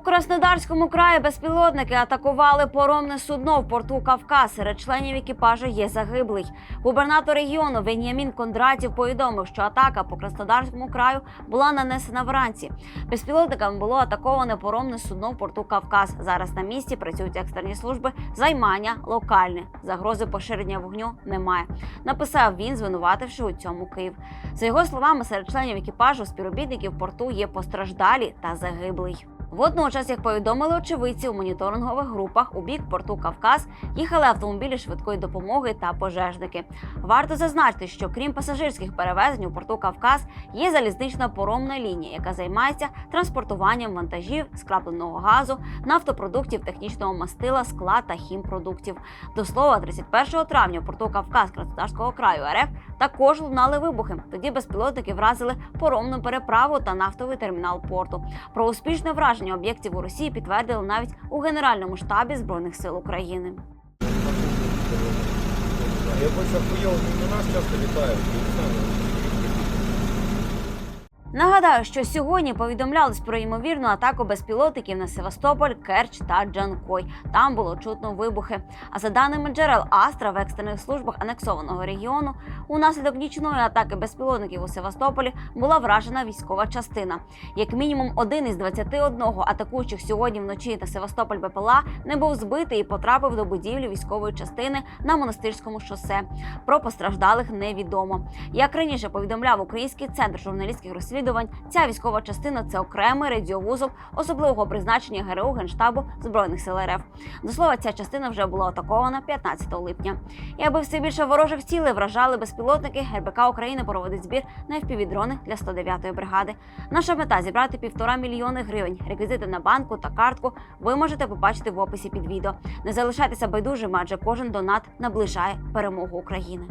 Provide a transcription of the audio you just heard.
У Краснодарському краї безпілотники атакували поромне судно в порту Кавказ. Серед членів екіпажу є загиблий. Губернатор регіону Веніамін Кондратів повідомив, що атака по Краснодарському краю була нанесена вранці. Безпілотниками було атаковане поромне судно в порту Кавказ. Зараз на місці працюють екстрені служби. Займання локальне. Загрози поширення вогню немає. Написав він, звинувативши у цьому Київ. За його словами, серед членів екіпажу співробітників порту є постраждалі та загиблий. Водночас, як повідомили очевидці у моніторингових групах, у бік порту Кавказ їхали автомобілі швидкої допомоги та пожежники. Варто зазначити, що крім пасажирських перевезень у порту Кавказ є залізнична поромна лінія, яка займається транспортуванням вантажів, скрапленого газу, нафтопродуктів, технічного мастила, скла та хімпродуктів. До слова, 31 травня в порту Кавказ Краснодарського краю РФ також лунали вибухи. Тоді безпілотники вразили поромну переправу та нафтовий термінал порту. Про успішне враження об'єктів у Росії підтвердили навіть у Генеральному штабі збройних сил України. Я більше на нас часто летают. Нагадаю, що сьогодні повідомлялось про ймовірну атаку безпілотників на Севастополь, Керч та Джанкой. Там було чутно вибухи. А за даними джерел Астра в екстрених службах анексованого регіону, унаслідок нічної атаки безпілотників у Севастополі була вражена військова частина. Як мінімум, один із 21 атакуючих сьогодні вночі на Севастополь БПЛА не був збитий і потрапив до будівлі військової частини на монастирському шосе. Про постраждалих невідомо. Як раніше повідомляв Український центр журналістських розслідувань, ця військова частина це окремий радіовузол особливого призначення ГРУ Генштабу збройних сил РФ. До слова, ця частина вже була атакована 15 липня. І аби все більше ворожих цілей вражали безпілотники, РБК України проводить збір на FPV-дрони для 109-ї бригади. Наша мета зібрати півтора мільйони гривень. Реквізити на банку та картку ви можете побачити в описі під відео. Не залишайтеся байдужими, адже кожен донат наближає перемогу України.